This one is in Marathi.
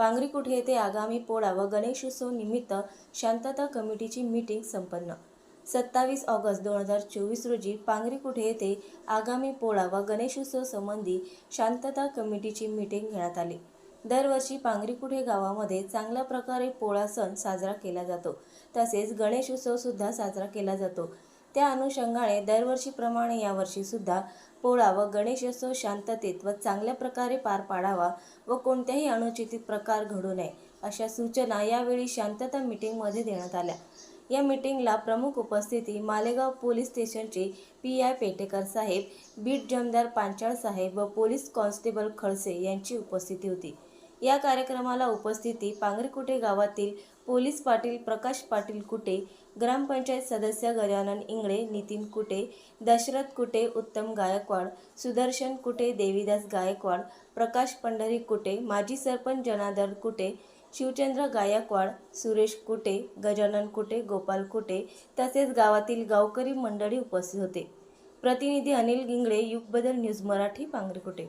पांगरीकुठे येथे आगामी पोळा व गणेशोत्सव निमित्त शांतता कमिटीची मीटिंग संपन्न. सत्तावीस ऑगस्ट दोन हजार चोवीस रोजी पांगरीकुठे येथे आगामी पोळा व गणेशोत्सव संबंधी शांतता कमिटीची मीटिंग घेण्यात आली. दरवर्षी पांगरीकुठे गावामध्ये चांगल्या प्रकारे पोळा सण साजरा केला जातो. तसेच गणेशोत्सव सुद्धा साजरा केला जातो. त्या अनुषंगाने दरवर्षीप्रमाणे यावर्षीसुद्धा पोळा व गणेशोत्सव शांततेत व चांगल्या प्रकारे पार पाडावा व कोणत्याही अनुचित प्रकार घडू नये अशा सूचना यावेळी शांतता मीटिंगमध्ये देण्यात आल्या. या मीटिंगला प्रमुख उपस्थिती मालेगाव पोलीस स्टेशनचे P I Petekar Saheb beat जमदार पांचाळ साहेब व पोलीस कॉन्स्टेबल खळसे यांची उपस्थिती होती. या कार्यक्रमाला उपस्थिती पांगरकुटे गावातील पोलीस पाटील प्रकाश पाटील कुटे ग्रामपंचायत सदस्य गजानन इंगळे नितीन कुटे दशरथ कुटे उत्तम गायकवाड सुदर्शन कुटे देवीदास गायकवाड प्रकाश पंढरी कुटे माजी सरपंच जनार्दन कुटे शिवचंद्र गायकवाड सुरेश कुटे गजानन कुटे गोपाल कुटे तसेच गावातील गावकरी मंडळी उपस्थित होते. प्रतिनिधी अनिल गिंगळे युगबदल न्यूज मराठी पांगरीकुटे